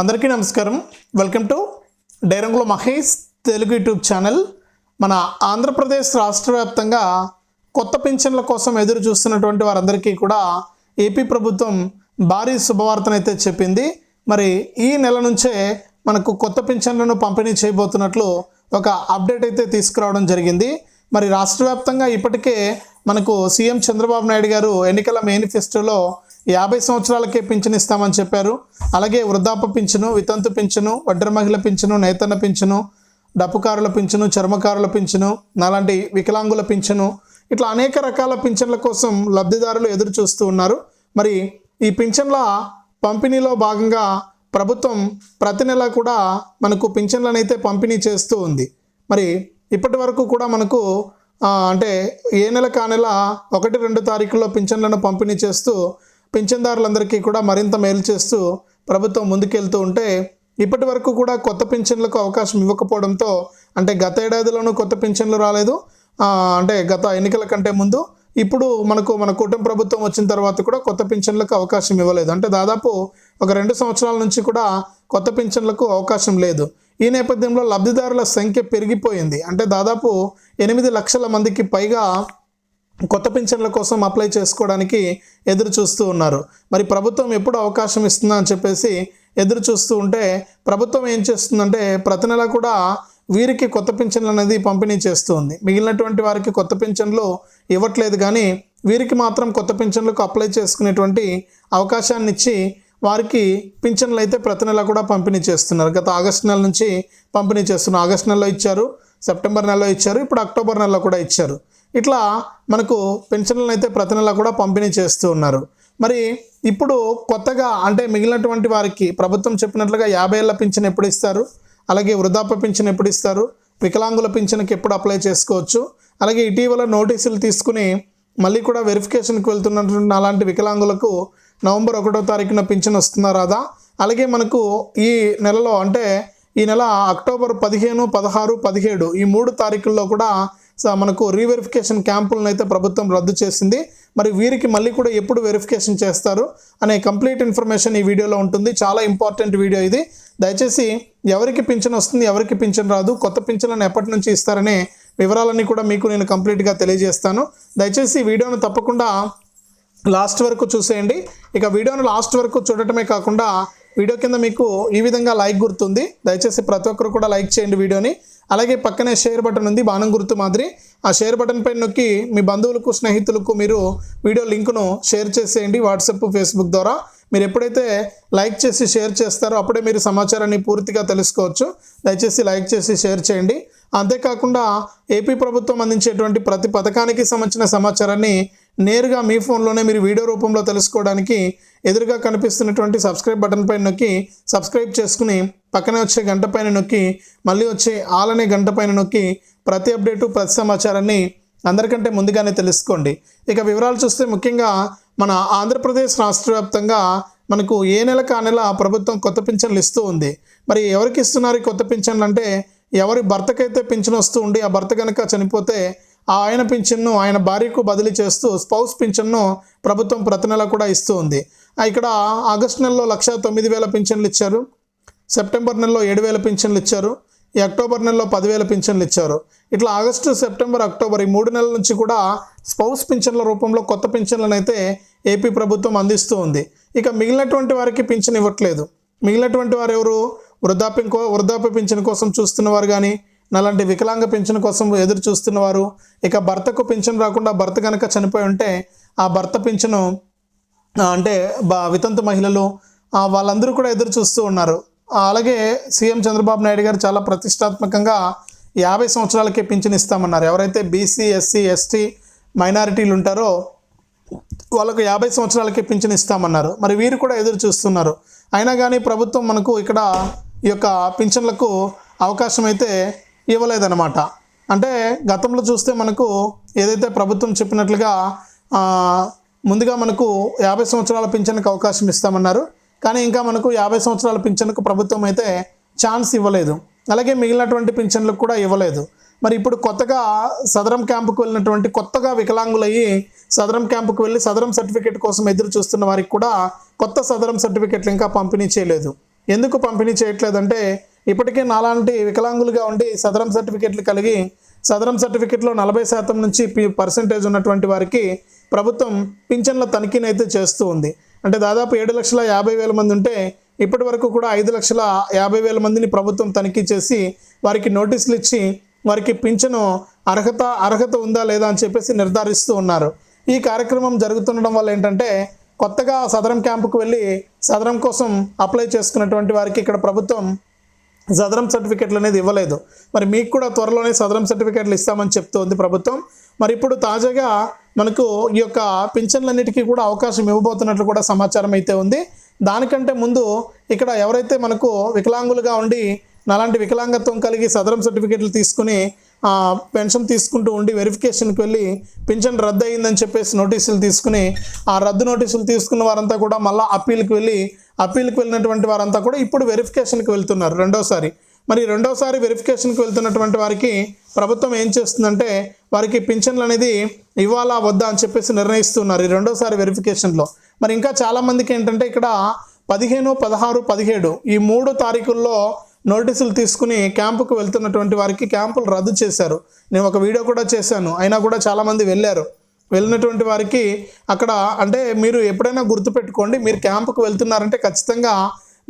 అందరికీ నమస్కారం. Welcome to డైరంగుల మహేష్ తెలుగు యూట్యూబ్ ఛానల్. మన ఆంధ్రప్రదేశ్ రాష్ట్ర వ్యాప్తంగా కొత్త పింఛన్ల కోసం ఎదురు చూస్తున్నటువంటి వారందరికీ కూడా ఏపీ ప్రభుత్వం భారీ శుభవార్తనైతే చెప్పింది. మరి ఈ నెల నుంచే మనకు కొత్త పింఛన్లను పంపిణీ చేయబోతున్నట్లు ఒక అప్డేట్ అయితే తీసుకురావడం జరిగింది. మరి రాష్ట్ర వ్యాప్తంగా ఇప్పటికే మనకు సీఎం చంద్రబాబు నాయుడు గారు ఎన్నికల మేనిఫెస్టోలో యాభై సంవత్సరాలకే పింఛను ఇస్తామని చెప్పారు. అలాగే వృద్ధాప్య పింఛను వితంతు పింఛను వడ్డర మహిళ పింఛను నేతన్న పింఛను డప్పుకారుల పింఛను చర్మకారుల పింఛను అలాంటి వికలాంగుల పింఛను ఇట్లా అనేక రకాల పింఛన్ల కోసం లబ్ధిదారులు ఎదురు చూస్తూ ఉన్నారు. మరి ఈ పింఛన్ల పంపిణీలో భాగంగా ప్రభుత్వం ప్రతి నెల కూడా మనకు పింఛన్లను అయితే పంపిణీ చేస్తూ ఉంది. మరి ఇప్పటి వరకు కూడా మనకు అంటే ఏ నెల కా నెల ఒకటి రెండు తారీఖుల్లో పింఛన్లను పంపిణీ చేస్తూ పింఛన్దారులందరికీ కూడా మరింత మేలు చేస్తూ ప్రభుత్వం ముందుకెళ్తూ ఉంటే ఇప్పటి వరకు కూడా కొత్త పింఛన్లకు అవకాశం ఇవ్వకపోవడంతో అంటే గత ఏడాదిలోనూ కొత్త పింఛన్లు రాలేదు. అంటే గత ఎన్నికల కంటే ముందు ఇప్పుడు మనకు మన కుటుంబ ప్రభుత్వం వచ్చిన తర్వాత కూడా కొత్త పింఛన్లకు అవకాశం ఇవ్వలేదు. అంటే దాదాపు ఒక రెండు సంవత్సరాల నుంచి కూడా కొత్త పింఛన్లకు అవకాశం లేదు. ఈ నేపథ్యంలో లబ్ధిదారుల సంఖ్య పెరిగిపోయింది. అంటే దాదాపు ఎనిమిది లక్షల మందికి పైగా కొత్త పింఛన్ల కోసం అప్లై చేసుకోవడానికి ఎదురు చూస్తూ ఉన్నారు. మరి ప్రభుత్వం ఎప్పుడు అవకాశం ఇస్తుందా అని చెప్పేసి ఎదురు చూస్తూ ఉంటే ప్రభుత్వం ఏం చేస్తుందంటే ప్రతి నెల కూడా వీరికి కొత్త పింఛన్లు అనేది పంపిణీ చేస్తూ ఉంది మిగిలినటువంటి వారికి కొత్త పింఛన్లు ఇవ్వట్లేదు కానీ వీరికి మాత్రం కొత్త పింఛన్లకు అప్లై చేసుకునేటువంటి అవకాశాన్ని ఇచ్చి వారికి పింఛన్లు అయితే ప్రతి నెల కూడా పంపిణీ చేస్తున్నారు. గత ఆగస్టు నెల నుంచి పంపిణీ చేస్తున్నారు. ఆగస్టు నెలలో ఇచ్చారు సెప్టెంబర్ నెలలో ఇచ్చారు ఇప్పుడు అక్టోబర్ నెలలో కూడా ఇచ్చారు. ఇట్లా మనకు పెన్షన్లను అయితే ప్రతి నెల కూడా పంపిణీ చేస్తూ ఉన్నారు. మరి ఇప్పుడు కొత్తగా అంటే మిగిలినటువంటి వారికి ప్రభుత్వం చెప్పినట్లుగా యాభై ఏళ్ళ పింఛన్ ఎప్పుడు ఇస్తారు? అలాగే వృద్ధాప్య పింఛన్ ఎప్పుడు ఇస్తారు? వికలాంగుల పింఛన్కి ఎప్పుడు అప్లై చేసుకోవచ్చు? అలాగే ఇటీవల నోటీసులు తీసుకుని మళ్ళీ కూడా వెరిఫికేషన్కి వెళ్తున్నటువంటి అలాంటి వికలాంగులకు నవంబర్ ఒకటో తారీఖున పింఛన్ వస్తుందా రాదా? అలాగే మనకు ఈ నెలలో అంటే ఈ నెల అక్టోబర్ పదిహేను పదహారు పదిహేడు ఈ మూడు తారీఖుల్లో కూడా స- మనకు రీవెరిఫికేషన్ క్యాంపులను అయితే ప్రభుత్వం రద్దు చేసింది. మరి వీరికి మళ్ళీ కూడా ఎప్పుడు వెరిఫికేషన్ చేస్తారు అనే కంప్లీట్ ఇన్ఫర్మేషన్ ఈ వీడియోలో ఉంటుంది. చాలా ఇంపార్టెంట్ వీడియో ఇది. దయచేసి ఎవరికి పింఛన్ వస్తుంది ఎవరికి పింఛన్ రాదు కొత్త పింఛన్లను ఎప్పటి నుంచి ఇస్తారనే వివరాలన్నీ కూడా మీకు నేను కంప్లీట్గా తెలియజేస్తాను. దయచేసి వీడియోను తప్పకుండా లాస్ట్ వరకు చూసేయండి. ఇక వీడియోను లాస్ట్ వరకు చూడటమే కాకుండా వీడియో కింద మీకు ఈ విధంగా లైక్ గుర్తుంది. దయచేసి ప్రతి ఒక్కరు కూడా లైక్ చేయండి వీడియోని. అలాగే పక్కనే షేర్ బటన్ ఉంది బాణం గుర్తు మాదిరి. ఆ షేర్ బటన్ పై నొక్కి మీ బంధువులకు స్నేహితులకు మీరు వీడియో లింక్ను షేర్ చేసేయండి వాట్సాప్ ఫేస్బుక్ ద్వారా. మీరు ఎప్పుడైతే లైక్ చేసి షేర్ చేస్తారో అప్పుడే మీరు సమాచారాన్ని పూర్తిగా తెలుసుకోవచ్చు. దయచేసి లైక్ చేసి షేర్ చేయండి. అంతేకాకుండా ఏపీ ప్రభుత్వం అందించేటువంటి ప్రతి పథకానికి సంబంధించిన సమాచారాన్ని నేరుగా మీ ఫోన్లోనే మీరు వీడియో రూపంలో తెలుసుకోవడానికి ఎదురుగా కనిపిస్తున్నటువంటి సబ్స్క్రైబ్ బటన్ పైన నొక్కి సబ్స్క్రైబ్ చేసుకుని పక్కనే వచ్చే గంట పైన నొక్కి మళ్ళీ వచ్చే ఆల్ అనే గంట పైన నొక్కి ప్రతి అప్డేటు ప్రతి సమాచారాన్ని అందరికంటే ముందుగానే తెలుసుకోండి. ఇక వివరాలు చూస్తే ముఖ్యంగా మన ఆంధ్రప్రదేశ్ రాష్ట్ర వ్యాప్తంగా మనకు ఏ నెలకు ఆ నెల ప్రభుత్వం కొత్త పింఛన్లు ఇస్తూ ఉంది. మరి ఎవరికి ఇస్తున్నారు ఈ కొత్త పింఛన్లు అంటే ఎవరి భర్తకైతే పింఛన్ వస్తూ ఉండి ఆ భర్త కనుక చనిపోతే ఆ ఆయన పింఛన్ను ఆయన భార్యకు బదిలీ చేస్తూ స్పౌస్ పింఛన్ను ప్రభుత్వం ప్రతి నెల కూడా ఇస్తూ ఉంది. ఇక్కడ ఆగస్ట్ నెలలో లక్ష తొమ్మిది వేల పింఛన్లు ఇచ్చారు. సెప్టెంబర్ నెలలో ఏడు వేల పింఛన్లు ఇచ్చారు. ఈ అక్టోబర్ నెలలో పదివేల పింఛన్లు ఇచ్చారు. ఇట్లా ఆగస్టు సెప్టెంబర్ అక్టోబర్ ఈ మూడు నెలల నుంచి కూడా స్పౌస్ పింఛన్ల రూపంలో కొత్త పింఛన్లను అయితే ఏపీ ప్రభుత్వం అందిస్తూ ఉంది. ఇక మిగిలినటువంటి వారికి పింఛన్ ఇవ్వట్లేదు. మిగిలినటువంటి వారు ఎవరు? వృద్ధాప్యం కో వృద్ధాప్య పింఛన్ కోసం చూస్తున్నవారు కానీ అలాంటి వికలాంగ పింఛను కోసం ఎదురు చూస్తున్నవారు ఇక భర్తకు పింఛను రాకుండా భర్త కనుక చనిపోయి ఉంటే ఆ భర్త పింఛను అంటే బా వితంతు మహిళలు వాళ్ళందరూ కూడా ఎదురు చూస్తూ ఉన్నారు. అలాగే సీఎం చంద్రబాబు నాయుడు గారు చాలా ప్రతిష్టాత్మకంగా యాభై సంవత్సరాలకే పింఛన్ ఇస్తామన్నారు. ఎవరైతే బీసీ ఎస్సీ ఎస్టీ మైనారిటీలు ఉంటారో వాళ్ళకు యాభై సంవత్సరాలకే పింఛన్ ఇస్తామన్నారు. మరి వీరు కూడా ఎదురు చూస్తున్నారు. అయినా కానీ ప్రభుత్వం మనకు ఇక్కడ ఈ యొక్క పింఛన్లకు అవకాశం అయితే ఇవ్వలేదన్నమాట. అంటే గతంలో చూస్తే మనకు ఏదైతే ప్రభుత్వం చెప్పినట్లుగా ముందుగా మనకు యాభై సంవత్సరాల పింఛన్కి అవకాశం ఇస్తామన్నారు. కానీ ఇంకా మనకు యాభై సంవత్సరాల పింఛన్కు ప్రభుత్వం అయితే ఛాన్స్ ఇవ్వలేదు. అలాగే మిగిలినటువంటి పింఛన్లకు కూడా ఇవ్వలేదు. మరి ఇప్పుడు కొత్తగా సదరం క్యాంపుకు వెళ్ళినటువంటి కొత్తగా వికలాంగులయ్యి సదరం క్యాంపుకు వెళ్ళి సదరం సర్టిఫికేట్ కోసం ఎదురు చూస్తున్న వారికి కూడా కొత్త సదరం సర్టిఫికేట్లు ఇంకా పంపిణీ చేయలేదు. ఎందుకు పంపిణీ చేయట్లేదంటే ఇప్పటికే నాలాంటి వికలాంగులుగా ఉండి సదరం సర్టిఫికెట్లు కలిగి సదరం సర్టిఫికెట్లో నలభై శాతం నుంచి పర్సెంటేజ్ ఉన్నటువంటి వారికి ప్రభుత్వం పింఛన్ల తనిఖీని అయితే చేస్తూ ఉంది. అంటే దాదాపు ఏడు లక్షల యాభై వేల మంది ఉంటే ఇప్పటి వరకు కూడా ఐదు లక్షల యాభై వేల మందిని ప్రభుత్వం తనిఖీ చేసి వారికి నోటీసులు ఇచ్చి వారికి పింఛను అర్హత అర్హత ఉందా లేదా అని చెప్పేసి నిర్ధారిస్తూ ఉన్నారు. ఈ కార్యక్రమం జరుగుతుండడం వల్ల ఏంటంటే కొత్తగా సదరం క్యాంపుకు వెళ్ళి సదరం కోసం అప్లై చేసుకున్నటువంటి వారికి ఇక్కడ ప్రభుత్వం సదరం సర్టిఫికెట్లు అనేది ఇవ్వలేదు. మరి మీకు కూడా త్వరలోనే సదరం సర్టిఫికెట్లు ఇస్తామని చెప్తోంది ప్రభుత్వం. మరి ఇప్పుడు తాజాగా మనకు ఈ యొక్క పింఛన్లన్నిటికీ కూడా అవకాశం ఇవ్వబోతున్నట్లు కూడా సమాచారం అయితే ఉంది. దానికంటే ముందు ఇక్కడ ఎవరైతే మనకు వికలాంగులుగా ఉండి నాలాంటి వికలాంగత్వం కలిగి సదరం సర్టిఫికెట్లు తీసుకుని పెన్షన్ తీసుకుంటూ ఉండి వెరిఫికేషన్కి వెళ్ళి పింఛన్ రద్దు అయిందని చెప్పేసి నోటీసులు తీసుకుని ఆ రద్దు నోటీసులు తీసుకున్న వారంతా కూడా మళ్ళీ అప్పీల్కి వెళ్ళి అప్పీల్కి వెళ్ళినటువంటి వారంతా కూడా ఇప్పుడు వెరిఫికేషన్కి వెళ్తున్నారు రెండోసారి. మరి రెండోసారి వెరిఫికేషన్కి వెళ్తున్నటువంటి వారికి ప్రభుత్వం ఏం చేస్తుందంటే వారికి పింఛన్లు అనేది ఇవ్వాలా వద్దా అని చెప్పేసి నిర్ణయిస్తున్నారు ఈ రెండోసారి వెరిఫికేషన్లో. మరి ఇంకా చాలామందికి ఏంటంటే ఇక్కడ పదిహేను పదహారు పదిహేడు ఈ మూడు తారీఖుల్లో నోటీసులు తీసుకుని క్యాంపుకు వెళ్తున్నటువంటి వారికి క్యాంపులు రద్దు చేశారు. నేను ఒక వీడియో కూడా చేశాను. అయినా కూడా చాలామంది వెళ్ళారు. వెళ్ళినటువంటి వారికి అక్కడ అంటే మీరు ఎప్పుడైనా గుర్తుపెట్టుకోండి మీరు క్యాంపుకు వెళ్తున్నారంటే ఖచ్చితంగా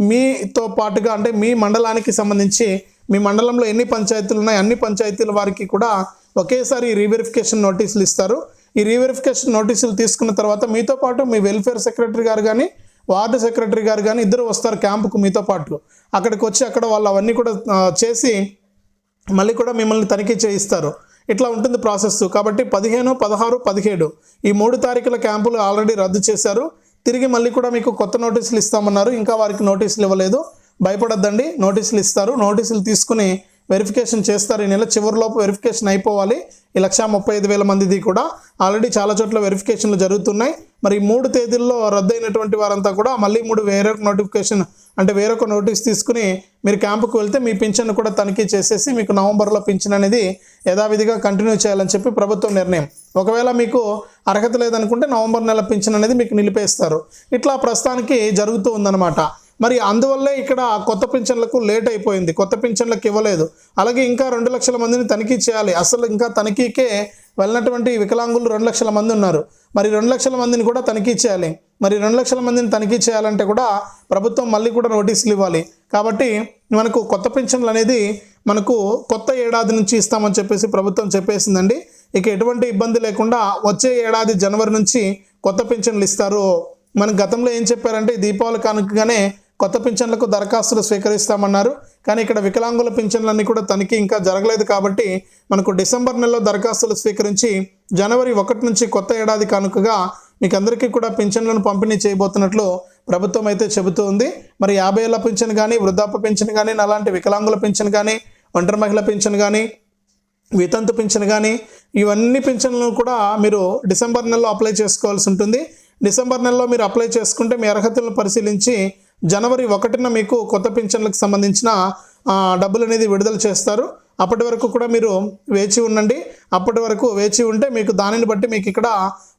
మీతో పాటుగా అంటే మీ మండలానికి సంబంధించి మీ మండలంలో ఎన్ని పంచాయతీలు ఉన్నాయి అన్ని పంచాయతీల వారికి కూడా ఒకేసారి రీవెరిఫికేషన్ నోటీసులు ఇస్తారు. ఈ రీవెరిఫికేషన్ నోటీసులు తీసుకున్న తర్వాత మీతో పాటు మీ వెల్ఫేర్ సెక్రటరీ గారు కానీ వార్డు సెక్రటరీ గారు కానీ ఇద్దరు వస్తారు క్యాంపుకు మీతో పాటు. అక్కడికి వచ్చి అక్కడ వాళ్ళు అవన్నీ కూడా చేసి మళ్ళీ కూడా మిమ్మల్ని తనిఖీ చేయిస్తారు. ఇట్లా ఉంటుంది ప్రాసెస్. కాబట్టి పదిహేను పదహారు పదిహేడు ఈ మూడు తారీఖుల క్యాంపులు ఆల్రెడీ రద్దు చేశారు. తిరిగి మళ్ళీ కూడా మీకు కొత్త నోటీసులు ఇస్తామన్నారు. ఇంకా వారికి నోటీసులు ఇవ్వలేదు. భయపడొద్దండి. నోటీసులు ఇస్తారు. నోటీసులు తీసుకుని వెరిఫికేషన్ చేస్తారు. ఈ నెల చివరిలోపు వెరిఫికేషన్ అయిపోవాలి. ఈ లక్ష ముప్పై ఐదు వేల మందిది కూడా ఆల్రెడీ చాలా చోట్ల వెరిఫికేషన్లు జరుగుతున్నాయి. మరి మూడు తేదీల్లో రద్దయినటువంటి వారంతా కూడా మళ్ళీ మూడు వేరొక నోటిఫికేషన్ అంటే వేరొక నోటీస్ తీసుకుని మీరు క్యాంపుకు వెళ్తే మీ పింఛన్ కూడా తనిఖీ చేసేసి మీకు నవంబర్లో పింఛన్ అనేది యథావిధిగా కంటిన్యూ చేయాలని చెప్పి ప్రభుత్వం నిర్ణయం. ఒకవేళ మీకు అర్హత లేదనుకుంటే నవంబర్ నెల పింఛన్ అనేది మీకు నిలిపేస్తారు. ఇట్లా ప్రస్తుతానికి జరుగుతూ ఉందన్నమాట. మరి అందువల్లే ఇక్కడ కొత్త పింఛన్లకు లేట్ అయిపోయింది. కొత్త పింఛన్లకు ఇవ్వలేదు. అలాగే ఇంకా రెండు లక్షల మందిని తనిఖీ చేయాలి. అసలు ఇంకా తనిఖీకే వెళ్ళినటువంటి వికలాంగులు రెండు లక్షల మంది ఉన్నారు. మరి రెండు లక్షల మందిని కూడా తనిఖీ చేయాలి. మరి రెండు లక్షల మందిని తనిఖీ చేయాలంటే కూడా ప్రభుత్వం మళ్ళీ కూడా నోటీసులు ఇవ్వాలి. కాబట్టి మనకు కొత్త పింఛన్లు అనేది మనకు కొత్త ఏడాది నుంచి ఇస్తామని చెప్పేసి ప్రభుత్వం చెప్పేసిందండి. ఇక ఎటువంటి ఇబ్బంది లేకుండా వచ్చే ఏడాది జనవరి నుంచి కొత్త పింఛన్లు ఇస్తారు. మనకు గతంలో ఏం చెప్పారంటే దీపావళి కానుకగానే కొత్త పింఛన్లకు దరఖాస్తులు స్వీకరిస్తామన్నారు. కానీ ఇక్కడ వికలాంగుల పింఛన్లన్నీ కూడా తనిఖీ ఇంకా జరగలేదు కాబట్టి మనకు డిసెంబర్ నెలలో దరఖాస్తులు స్వీకరించి జనవరి ఒకటి నుంచి కొత్త ఏడాది కానుకగా మీకు అందరికీ కూడా పింఛన్లను పంపిణీ చేయబోతున్నట్లు ప్రభుత్వం అయితే చెబుతూ ఉంది. మరి యాభై ఏళ్ళ పింఛన్ కానీ వృద్ధాప్య పింఛన్ కానీ అలాంటి వికలాంగుల పింఛన్ కానీ ఒంటరి మహిళ పింఛన్ కానీ వితంతు పింఛన్ కానీ ఇవన్నీ పింఛన్లను కూడా మీరు డిసెంబర్ నెలలో అప్లై చేసుకోవాల్సి ఉంటుంది. డిసెంబర్ నెలలో మీరు అప్లై చేసుకుంటే మీ అర్హతలను పరిశీలించి జనవరి ఒకటిన మీకు కొత్త పింఛన్లకు సంబంధించిన డబ్బులు అనేది విడుదల చేస్తారు. అప్పటి వరకు కూడా మీరు వేచి ఉండండి. అప్పటి వరకు వేచి ఉంటే మీకు దానిని బట్టి మీకు ఇక్కడ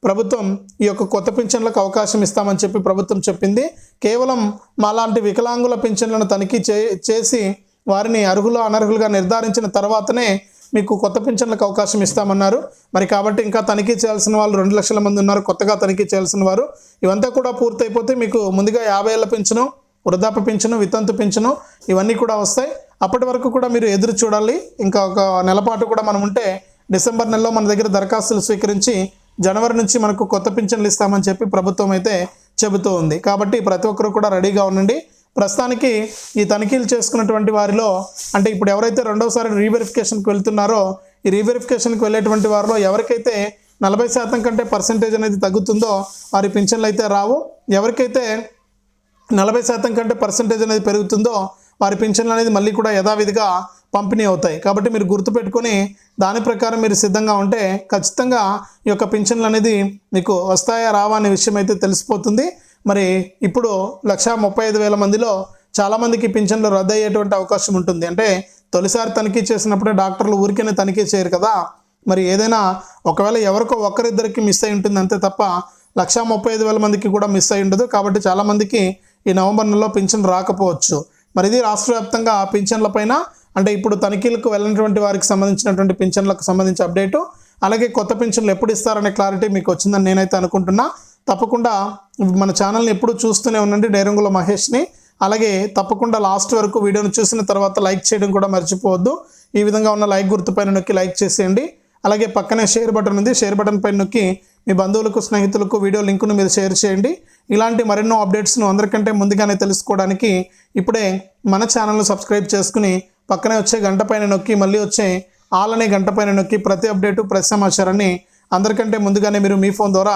ప్రభుత్వం ఈ యొక్క కొత్త పింఛన్లకు అవకాశం ఇస్తామని చెప్పి ప్రభుత్వం చెప్పింది. కేవలం మాలాంటి వికలాంగుల పింఛన్లను తనిఖీ చే చేసి వారిని అర్హులు అనర్హులుగా నిర్ధారించిన తర్వాతనే మీకు కొత్త పింఛన్లకు అవకాశం ఇస్తామన్నారు. మరి కాబట్టి ఇంకా తనిఖీ చేయాల్సిన వాళ్ళు రెండు లక్షల మంది ఉన్నారు. కొత్తగా తనిఖీ చేయాల్సిన వారు. ఇవంతా కూడా పూర్తయిపోతే మీకు ముందుగా యాభై ఏళ్ళ పింఛను వృద్ధాప్య పింఛను వితంతు పింఛను ఇవన్నీ కూడా వస్తాయి. అప్పటి వరకు కూడా మీరు ఎదురు చూడాలి. ఇంకా ఒక నెలపాటు కూడా మనం ఉంటే డిసెంబర్ నెలలో మన దగ్గర దరఖాస్తులు స్వీకరించి జనవరి నుంచి మనకు కొత్త పింఛన్లు ఇస్తామని చెప్పి ప్రభుత్వం అయితే చెబుతూ ఉంది. కాబట్టి ప్రతి ఒక్కరు కూడా రెడీగా ఉండండి. ప్రస్తుతానికి ఈ తనిఖీలు చేసుకున్నటువంటి వారిలో అంటే ఇప్పుడు ఎవరైతే రెండవసారి రీవెరిఫికేషన్కి వెళ్తున్నారో ఈ రీవెరిఫికేషన్కి వెళ్ళేటువంటి వారిలో ఎవరికైతే నలభై శాతం కంటే పర్సంటేజ్ అనేది తగ్గుతుందో వారి పింఛన్లు అయితే రావు. ఎవరికైతే నలభై శాతం కంటే పర్సంటేజ్ అనేది పెరుగుతుందో వారి పింఛన్లు అనేది మళ్ళీ కూడా యథావిధిగా పంపిణీ అవుతాయి. కాబట్టి మీరు గుర్తుపెట్టుకొని దాని ప్రకారం మీరు సిద్ధంగా ఉంటే ఖచ్చితంగా ఈ యొక్క పింఛన్లు అనేది మీకు వస్తాయా రావా అనే విషయం అయితే తెలిసిపోతుంది. మరి ఇప్పుడు లక్షా ముప్పై ఐదు వేల మందిలో చాలామందికి పింఛన్లు రద్దు అయ్యేటువంటి అవకాశం ఉంటుంది. అంటే తొలిసారి తనిఖీ చేసినప్పుడే డాక్టర్లు ఊరికే తనిఖీ చేయరు కదా. మరి ఏదైనా ఒకవేళ ఎవరికో ఒకరిద్దరికి మిస్ అయి ఉంటుంది అంతే తప్ప లక్షా ముప్పై ఐదు వేల మందికి కూడా మిస్ అయి ఉండదు. కాబట్టి చాలామందికి ఈ నవంబర్ నెలలో పింఛన్ రాకపోవచ్చు. మరి ఇది రాష్ట్ర వ్యాప్తంగా పింఛన్ల పైన అంటే ఇప్పుడు తనిఖీలకు వెళ్ళినటువంటి వారికి సంబంధించినటువంటి పింఛన్లకు సంబంధించి అప్డేటు అలాగే కొత్త పింఛన్లు ఎప్పుడు ఇస్తారనే క్లారిటీ మీకు వచ్చిందని నేనైతే అనుకుంటున్నా. తప్పకుండా మన ఛానల్ని ఎప్పుడు చూస్తూనే ఉండండి. డైరంగుల మహేష్ని. అలాగే తప్పకుండా లాస్ట్ వరకు వీడియోను చూసిన తర్వాత లైక్ చేయడం కూడా మర్చిపోవద్దు. ఈ విధంగా ఉన్న లైక్ గుర్తుపైన నొక్కి లైక్ చేసేయండి. అలాగే పక్కనే షేర్ బటన్ ఉంది. షేర్ బటన్ పైన నొక్కి మీ బంధువులకు స్నేహితులకు వీడియో లింకును మీరు షేర్ చేయండి. ఇలాంటి మరెన్నో అప్డేట్స్ను అందరికంటే ముందుగానే తెలుసుకోవడానికి ఇప్పుడే మన ఛానల్ను సబ్స్క్రైబ్ చేసుకుని పక్కనే వచ్చే గంట పైన నొక్కి మళ్ళీ వచ్చే ఆల్ అనే గంట పైన నొక్కి ప్రతి అప్డేటు ప్రతి సమాచారాన్ని అందరికంటే ముందుగానే మీరు మీ ఫోన్ ద్వారా